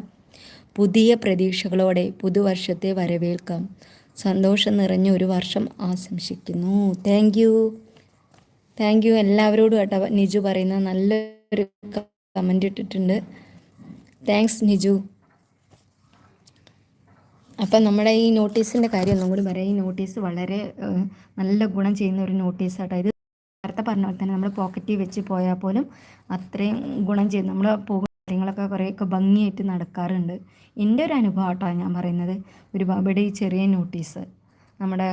പുതിയ പ്രതീക്ഷകളോടെ പുതുവർഷത്തെ വരവേൽക്കാം. സന്തോഷം നിറഞ്ഞ ഒരു വർഷം ആശംസിക്കുന്നു. താങ്ക് യു താങ്ക് യു എല്ലാവരോടും കേട്ടോ നിജു പറയുന്ന നല്ലൊരു കമന്റ് ഇട്ടിട്ടുണ്ട്. താങ്ക്സ് നിജു. അപ്പം നമ്മുടെ ഈ നോട്ടീസിന്റെ കാര്യം ഒന്നും കൂടി പറയാം. ഈ നോട്ടീസ് വളരെ നല്ല ഗുണം ചെയ്യുന്ന ഒരു നോട്ടീസാട്ടോ ഇത് നേരത്തെ പറഞ്ഞ പോലെ തന്നെ നമ്മൾ പോക്കറ്റിൽ വെച്ച് പോയാൽ പോലും അത്രയും ഗുണം ചെയ്യും നമ്മൾ പോകുന്ന കാര്യങ്ങളൊക്കെ കുറേയൊക്കെ ഭംഗിയായിട്ട് നടക്കാറുണ്ട്. എന്റെ ഒരു അനുഭവം കേട്ടോ ഞാൻ പറയുന്നത്. ഒരുപാട് ഈ ചെറിയ നോട്ടീസ് നമ്മുടെ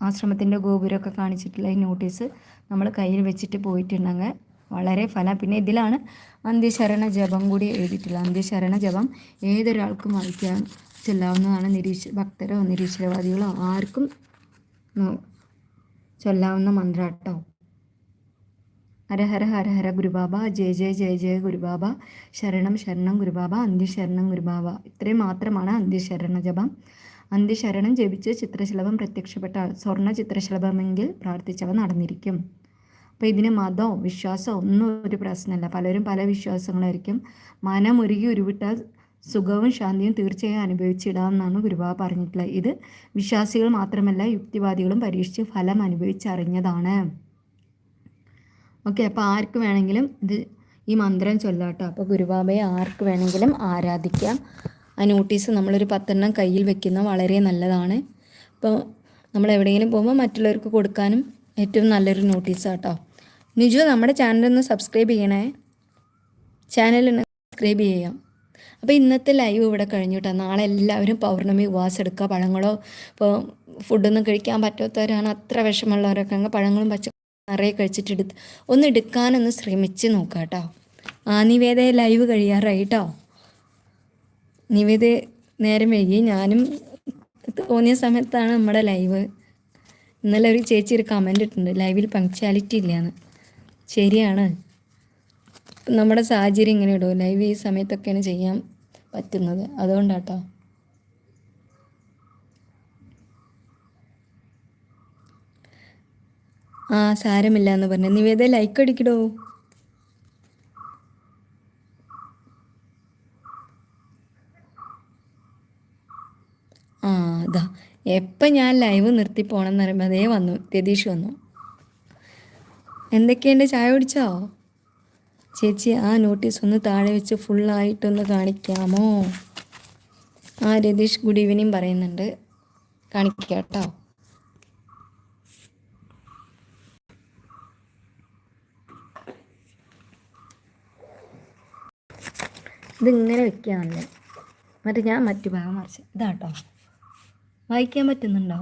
ആശ്രമത്തിന്റെ ഗോപുരമൊക്കെ കാണിച്ചിട്ടുള്ള ഈ നോട്ടീസ് നമ്മൾ കയ്യിൽ വെച്ചിട്ട് പോയിട്ടുണ്ടെങ്കിൽ വളരെ ഫലം. പിന്നെ ഇതിലാണ് അന്ത്യശരണ ജപം കൂടി എഴുതിയിട്ടുള്ളത്. അന്ത്യശരണ ജപം ഏതൊരാൾക്കും വായിക്കാൻ ചൊല്ലാവുന്നതാണ് നിരീക്ഷ ഭക്തരോ നിരീശ്വരവാദികളോ ആർക്കും ചൊല്ലാവുന്ന മന്ത്രാട്ടോ. ഹര ഹര ഹര ഹര ഗുരുബാബ ജയ ജയ ജയ ജയ ഗുരുബാബ ശരണം ശരണം ഗുരുബാബ അന്ത്യശരണം ഗുരുബാബ. ഇത്രയും മാത്രമാണ് അന്ത്യശരണ ജപം അന്ത്യശരണം ജപിച്ച് ചിത്രശലഭം പ്രത്യക്ഷപ്പെട്ട സ്വർണ ചിത്രശലഭമെങ്കിൽ പ്രാർത്ഥിച്ചവ നടന്നിരിക്കും. അപ്പോൾ ഇതിന് മതമോ വിശ്വാസമോ ഒന്നും ഒരു പ്രശ്നമല്ല. പലരും പല വിശ്വാസങ്ങളായിരിക്കും. മനമൊരുകി ഉരുവിട്ടാൽ സുഖവും ശാന്തിയും തീർച്ചയായും അനുഭവിച്ചിടാമെന്നാണ് ഗുരുബാബ പറഞ്ഞിട്ടുള്ളത്. ഇത് വിശ്വാസികൾ മാത്രമല്ല യുക്തിവാദികളും പരീക്ഷിച്ച് ഫലം അനുഭവിച്ചറിഞ്ഞതാണ്. ഓക്കെ അപ്പോൾ ആർക്ക് വേണമെങ്കിലും ഇത് ഈ മന്ത്രം ചൊല്ലാട്ടോ. അപ്പോൾ ഗുരുബാബയെ ആർക്ക് വേണമെങ്കിലും ആരാധിക്കാം. ആ നോട്ടീസ് നമ്മളൊരു പത്തെണ്ണം കയ്യിൽ വെക്കുന്നത് വളരെ നല്ലതാണ്. അപ്പോൾ നമ്മൾ എവിടെയെങ്കിലും പോകുമ്പോൾ മറ്റുള്ളവർക്ക് കൊടുക്കാനും ഏറ്റവും നല്ലൊരു നോട്ടീസാട്ടോ നിജു നമ്മുടെ ചാനലൊന്ന് സബ്സ്ക്രൈബ് ചെയ്യണേ. ചാനലിന് സബ്സ്ക്രൈബ് ചെയ്യാം. അപ്പോൾ ഇന്നത്തെ ലൈവ് ഇവിടെ കഴിഞ്ഞു കേട്ടോ നാളെ എല്ലാവരും പൗർണമി ഉപവാസം എടുക്കുക. പഴങ്ങളോ ഇപ്പോൾ ഫുഡൊന്നും കഴിക്കാൻ പറ്റാത്തവരാണ് അത്ര വിഷമുള്ളവരൊക്കെ പഴങ്ങളും പച്ച നിറയെ കഴിച്ചിട്ട് എടുത്ത് ഒന്ന് എടുക്കാനൊന്ന് ശ്രമിച്ച് നോക്കാം കേട്ടോ ആ നിവേദ ലൈവ് കഴിയാറായി കേട്ടോ നിവേദ നേരം വൈകി. ഞാനും തോന്നിയ സമയത്താണ് നമ്മുടെ ലൈവ് ഇന്നലെ ഒരു ചേച്ചി ഒരു കമന്റ് ഇട്ടുണ്ട് ലൈവിൽ പങ്ക്ച്വാലിറ്റി ഇല്ലയെന്ന് ശരിയാണ്. നമ്മുടെ സാഹചര്യം ഇങ്ങനെ ഇടും. ലൈവ് ഈ സമയത്തൊക്കെയാണ് ചെയ്യാൻ പറ്റുന്നത്. അതുകൊണ്ടാട്ടോ. ആ സാരമില്ല എന്ന് പറഞ്ഞു നിവേദ ലൈക്ക് അടിക്കടോ. ആ അതാ എപ്പം ഞാൻ ലൈവ് നിർത്തി പോകണമെന്ന് പറയുമ്പോൾ അതേ വന്നു. രതീഷ് വന്നു. എന്തൊക്കെയുണ്ട്? ചായ കുടിച്ചോ? ചേച്ചി ആ നോട്ടീസ് ഒന്ന് താഴെ വെച്ച് ഫുള്ളായിട്ടൊന്ന് കാണിക്കാമോ? ആ രതീഷ് ഗുഡ് ഈവനിങ് പറയുന്നുണ്ട്. കാണിക്കാം കേട്ടോ ഇതിങ്ങനെ വെക്കുകയാണല്ലേ എന്നിട്ട് ഞാൻ മറ്റു ഭാഗം മറിച്ച്. ഇതാട്ടോ. വായിക്കാൻ പറ്റുന്നുണ്ടോ?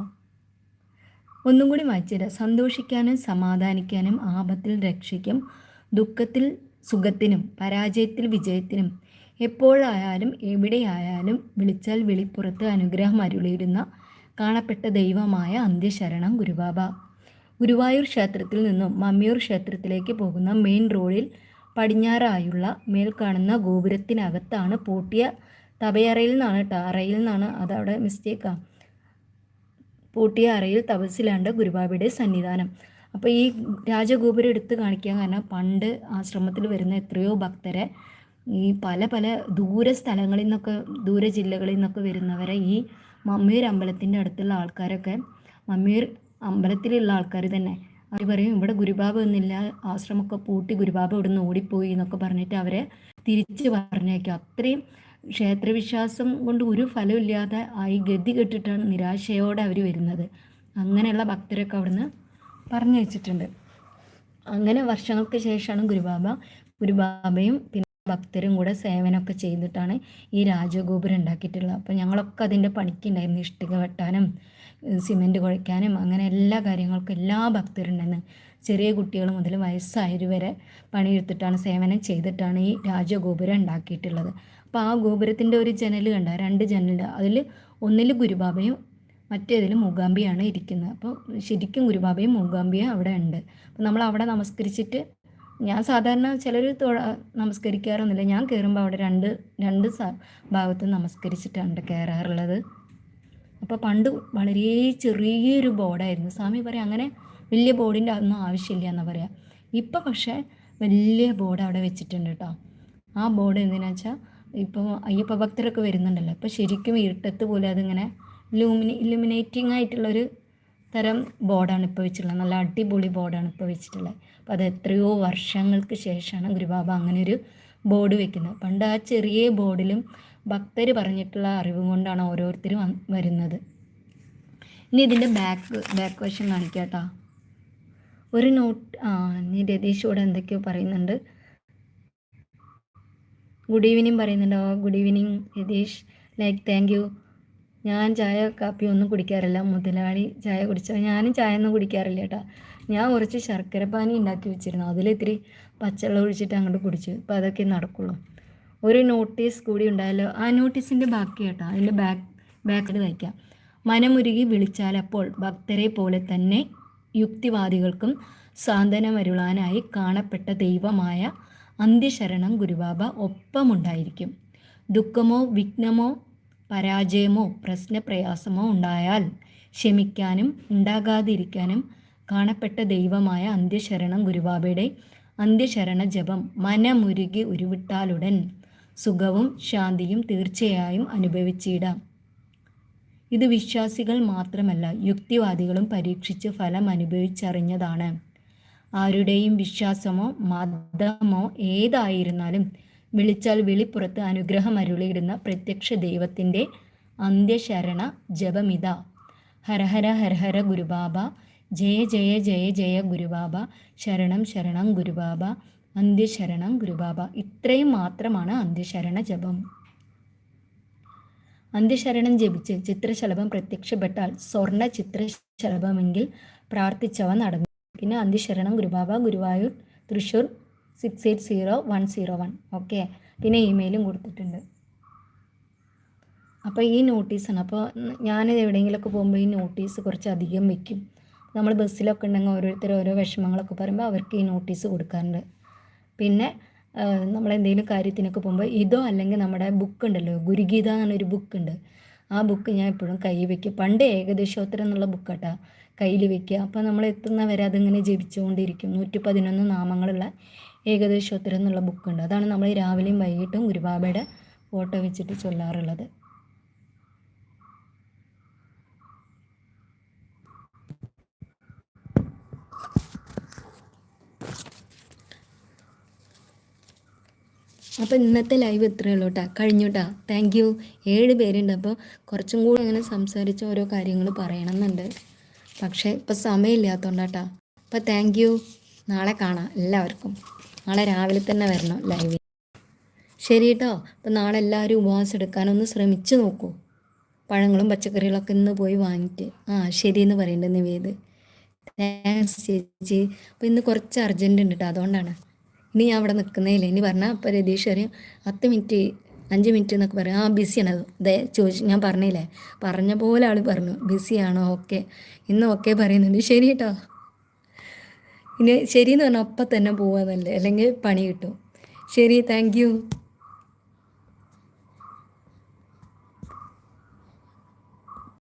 ഒന്നും കൂടി വായിച്ചുതരാം സന്തോഷിക്കാനും സമാധാനിക്കാനും ആപത്തിൽ രക്ഷിക്കും. ദുഃഖത്തിൽ സുഖത്തിനും പരാജയത്തിൽ വിജയത്തിനും എപ്പോഴായാലും എവിടെയായാലും വിളിച്ചാൽ വിളിപ്പുറത്ത് അനുഗ്രഹം അരുളിയിരുന്ന കാണപ്പെട്ട ദൈവമായ അന്ത്യശരണം ഗുരുബാബ. ഗുരുവായൂർ ക്ഷേത്രത്തിൽ നിന്നും മമ്മിയൂർ ക്ഷേത്രത്തിലേക്ക് പോകുന്ന മെയിൻ റോഡിൽ പടിഞ്ഞാറായുള്ള മേൽ കാണുന്ന ഗോപുരത്തിനകത്താണ് പൂട്ടിയ തപയറയിൽ നിന്നാണ് കേട്ടോ അറയിൽ നിന്നാണ് അതവിടെ മിസ്റ്റേക്കാണ് പൂട്ടിയ അറയിൽ തപസ്സിലാണ്ട് ഗുരുബാബയുടെ സന്നിധാനം. അപ്പോൾ ഈ രാജഗോപുരം എടുത്ത് കാണിക്കാൻ കാരണം പണ്ട് ആശ്രമത്തിൽ വരുന്ന എത്രയോ ഭക്തരെ ഈ പല പല ദൂര സ്ഥലങ്ങളിൽ നിന്നൊക്കെ ദൂര ജില്ലകളിൽ നിന്നൊക്കെ വരുന്നവരെ ഈ മമ്മീർ അമ്പലത്തിന്റെ അടുത്തുള്ള ആൾക്കാരൊക്കെ മമ്മീർ അമ്പലത്തിലുള്ള ആൾക്കാർ തന്നെ അവർ പറയും ഇവിടെ ഗുരുബാബ ഒന്നില്ല ആശ്രമമൊക്കെ പൂട്ടി ഗുരുബാബ ഇവിടെ നിന്ന് ഓടിപ്പോയി എന്നൊക്കെ പറഞ്ഞിട്ട് അവരെ തിരിച്ച് പറഞ്ഞേക്കും അത്രയും ക്ഷേത്രവിശ്വാസം കൊണ്ട് ഒരു ഫലമില്ലാതെ ആയി ഗതി കെട്ടിട്ടാണ് നിരാശയോടെ അവർ വരുന്നത്. അങ്ങനെയുള്ള ഭക്തരൊക്കെ അവിടുന്ന് പറഞ്ഞു വെച്ചിട്ടുണ്ട് അങ്ങനെ വർഷങ്ങൾക്ക് ശേഷമാണ് ഗുരുബാബ ഗുരുബാബയും പിന്നെ ഭക്തരും കൂടെ സേവനമൊക്കെ ചെയ്തിട്ടാണ് ഈ രാജഗോപുരം ഉണ്ടാക്കിയിട്ടുള്ളത്. അപ്പോൾ ഞങ്ങളൊക്കെ അതിന്റെ പണിക്കുണ്ടായിരുന്നു ഇഷ്ടിക വെട്ടാനും സിമെന്റ് കുഴയ്ക്കാനും അങ്ങനെ എല്ലാ കാര്യങ്ങൾക്കും എല്ലാ ഭക്തരുണ്ടെന്ന് ചെറിയ കുട്ടികൾ മുതൽ വയസ്സായവർ വരെ പണിയെടുത്തിട്ടാണ് സേവനം ചെയ്തിട്ടാണ് ഈ രാജഗോപുരം ഉണ്ടാക്കിയിട്ടുള്ളത്. അപ്പോൾ ആ ഗോപുരത്തിന്റെ ഒരു ജനൽ കണ്ട? രണ്ട് ജനലുണ്ട്. അതിൽ ഒന്നിൽ ഗുരുബാബയും മറ്റേതിൽ മൂകാംബിയാണ് ഇരിക്കുന്നത്. അപ്പോൾ ശരിക്കും ഗുരുബാബയും മൂകാംബിയും അവിടെ ഉണ്ട്. അപ്പോൾ നമ്മൾ അവിടെ നമസ്കരിച്ചിട്ട് ഞാൻ സാധാരണ ചിലർ നമസ്കരിക്കാറൊന്നുമില്ല. ഞാൻ കയറുമ്പോൾ അവിടെ രണ്ട് രണ്ട് ഭാഗത്തും നമസ്കരിച്ചിട്ടാണ് കയറാറുള്ളത്. അപ്പോൾ പണ്ട് വളരെ ചെറിയൊരു ബോർഡായിരുന്നു. സ്വാമി പറയാം അങ്ങനെ വലിയ ബോർഡിന്റെ ഒന്നും ആവശ്യമില്ല എന്നാണ് പറയാം. ഇപ്പം പക്ഷേ വലിയ ബോർഡ് അവിടെ വെച്ചിട്ടുണ്ട് കേട്ടോ ആ ബോർഡ് എന്തിനാ വെച്ചാൽ ഇപ്പോൾ അയ്യപ്പ ഭക്തരൊക്കെ വരുന്നുണ്ടല്ലോ. അപ്പോൾ ശരിക്കും ഇരുട്ടത്ത് പോലെ അതിങ്ങനെ ലൂമിനി ഇലുമിനേറ്റിംഗ് ആയിട്ടുള്ളൊരു തരം ബോർഡാണ് ഇപ്പോൾ വെച്ചിട്ടുള്ളത്. നല്ല അടിപൊളി ബോർഡാണ് ഇപ്പോൾ വെച്ചിട്ടുള്ളത്. അപ്പോൾ അത് എത്രയോ വർഷങ്ങൾക്ക് ശേഷമാണ് ഗുരുബാബ അങ്ങനെ ഒരു ബോർഡ് വെക്കുന്നത്. പണ്ട് ആ ചെറിയ ബോർഡിലും ഭക്തർ പറഞ്ഞിട്ടുള്ള അറിവും കൊണ്ടാണ് ഓരോരുത്തരും വരുന്നത്. ഇനി ഇതിന്റെ ബാക്ക് ബാക്ക് വശം കാണിക്കാം ഒരു നോട്ട് ആ ഇനി രതീഷ് ഇവിടെ എന്തൊക്കെയോ പറയുന്നുണ്ട്. ഗുഡ് ഈവനിങ് പറയുന്നുണ്ട്. ഓ good evening Ratheesh. Like thank you ഞാൻ ചായ കാപ്പി ഒന്നും കുടിക്കാറില്ല. മുതലാളി ചായ കുടിച്ചാൽ ഞാനും ചായ ഒന്നും കുടിക്കാറില്ല കേട്ടോ. ഞാൻ കുറച്ച് ശർക്കര പാനി ഉണ്ടാക്കി വെച്ചിരുന്നു. അതിലിത്തിരി പച്ചവെള്ളം ഒഴിച്ചിട്ട് അങ്ങോട്ട് കുടിച്ചു. അപ്പോൾ അതൊക്കെ നടക്കുള്ളൂ. ഒരു നോട്ടീസ് കൂടി ഉണ്ടായല്ലോ ആ നോട്ടീസിന്റെ ബാക്കി കേട്ടോ അതിന്റെ ബാക്ക് ബാക്കിൽ വായിക്കാം. മനമുരുകി വിളിച്ചാൽ അപ്പോൾ ഭക്തരെ പോലെ തന്നെ യുക്തിവാദികൾക്കും സാന്ത്വനമരുളാനായി കാണപ്പെട്ട ദൈവമായ അന്ത്യശരണം ഗുരുബാബ ഒപ്പമുണ്ടായിരിക്കും. ദുഃഖമോ വിഘ്നമോ പരാജയമോ പ്രശ്നപ്രയാസമോ ഉണ്ടായാൽ ക്ഷമിക്കാനും ഉണ്ടാകാതിരിക്കാനും കാണപ്പെട്ട ദൈവമായ അന്ത്യശരണം ഗുരുബാബയുടെ അന്ത്യശരണ ജപം മനമുരുകി ഉരുവിട്ടാലുടൻ സുഖവും ശാന്തിയും തീർച്ചയായും അനുഭവിച്ചിടാം. ഇത് വിശ്വാസികൾ മാത്രമല്ല യുക്തിവാദികളും പരീക്ഷിച്ച് ഫലം അനുഭവിച്ചറിഞ്ഞതാണ്. ആരുടെയും വിശ്വാസമോ മതമോ ഏതായിരുന്നാലും വിളിച്ചാൽ വിളിപ്പുറത്ത് അനുഗ്രഹം അരുളിയിടുന്ന പ്രത്യക്ഷ ദൈവത്തിന്റെ അന്ത്യശരണ ജപമിത. ഹരഹര ഹരഹര ഗുരുബാബ ജയ ജയ ജയ ജയ ഗുരുബാബ ശരണം ശരണം ഗുരുബാബ അന്ത്യശരണം ഗുരുബാബ. ഇത്രയും മാത്രമാണ് അന്ത്യശരണ ജപം. അന്ത്യശരണം ജപിച്ച് ചിത്രശലഭം പ്രത്യക്ഷപ്പെട്ടാൽ സ്വർണ ചിത്രശലഭമെങ്കിൽ പ്രാർത്ഥിച്ചവ നടന്നു. പിന്നെ അന്ത്യശരണം Gurubaba Guruvayur Thrissur six eight zero one zero one okay പിന്നെ ഇമെയിലും കൊടുത്തിട്ടുണ്ട്. അപ്പോൾ ഈ നോട്ടീസാണ് അപ്പോൾ ഞാൻ എവിടെയെങ്കിലുമൊക്കെ പോകുമ്പോൾ ഈ നോട്ടീസ് കുറച്ച് അധികം വയ്ക്കും നമ്മൾ ബസ്സിലൊക്കെ ഉണ്ടെങ്കിൽ ഓരോരുത്തർ ഓരോ വിഷമങ്ങളൊക്കെ പറയുമ്പോൾ അവർക്ക് ഈ നോട്ടീസ് കൊടുക്കാറുണ്ട്. പിന്നെ നമ്മൾ എന്തെങ്കിലും കാര്യത്തിനൊക്കെ പോകുമ്പോൾ ഇതോ അല്ലെങ്കിൽ നമ്മുടെ ബുക്ക് ഉണ്ടല്ലോ ഗുരുഗീത എന്നൊരു ബുക്ക് ഉണ്ട്. ആ ബുക്ക് ഞാൻ എപ്പോഴും കൈ വയ്ക്കും പണ്ട് ഏകദേശോത്തരം എന്നുള്ള ബുക്കാട്ടാ കയ്യിൽ വെക്കുക. അപ്പോൾ നമ്മൾ എത്തുന്നവരെ അതിങ്ങനെ ജപിച്ചുകൊണ്ടിരിക്കും. നൂറ്റി പതിനൊന്ന് നാമങ്ങളുള്ള ഏകദേശോത്തരം എന്നുള്ള ബുക്ക് ഉണ്ട്. അതാണ് നമ്മൾ രാവിലെയും വൈകിട്ടും ഗുരുബാബയുടെ ഫോട്ടോ വെച്ചിട്ട് ചൊല്ലാറുള്ളത്. അപ്പോൾ ഇന്നത്തെ ലൈവ് ഇത്രയേ ഉള്ളൂ കേട്ടോ കഴിഞ്ഞു കേട്ടോ താങ്ക് യു ഏഴ് പേരുണ്ട്. അപ്പോൾ കുറച്ചും കൂടി അങ്ങനെ സംസാരിച്ച് ഓരോ കാര്യങ്ങൾ പറയണമെന്നുണ്ട് പക്ഷേ ഇപ്പോൾ സമയമില്ലാത്തതുകൊണ്ടാട്ടാ അപ്പോൾ താങ്ക് യു നാളെ കാണാം എല്ലാവർക്കും. നാളെ രാവിലെ തന്നെ വരണം ലൈവിൽ ശരി കേട്ടോ അപ്പം നാളെ എല്ലാവരും ഉപവാസം എടുക്കാനൊന്ന് ശ്രമിച്ചു നോക്കൂ. പഴങ്ങളും പച്ചക്കറികളൊക്കെ ഇന്ന് പോയി വാങ്ങിയിട്ട് ആ ശരി എന്ന് പറയേണ്ടത് നിവേദ്. താങ്ക്സ് ചേച്ചി. അപ്പോൾ ഇന്ന് കുറച്ച് അർജന്റ് ഉണ്ട് കേട്ടോ അതുകൊണ്ടാണ്. ഞാൻ അവിടെ നിൽക്കുന്നേയില്ല? ഇനി പറഞ്ഞാൽ അപ്പോൾ രതീഷ് അറിയാം പത്ത് മിനിറ്റ് അഞ്ച് മിനിറ്റ് എന്നൊക്കെ പറയും. ആ ബിസിയാണ് ദേ ചോദിച്ചു ഞാൻ പറഞ്ഞില്ലേ? പറഞ്ഞ പോലെ ആൾ പറഞ്ഞു ബിസിയാണോ ഓക്കെ ഇന്ന് ഓക്കെ പറയുന്നുണ്ട്. ശരി കേട്ടോ. ഇനി ശരി എന്ന് പറഞ്ഞാൽ അപ്പം തന്നെ പോവാന്നല്ലേ? അല്ലെങ്കിൽ പണി കിട്ടും. ശരി താങ്ക്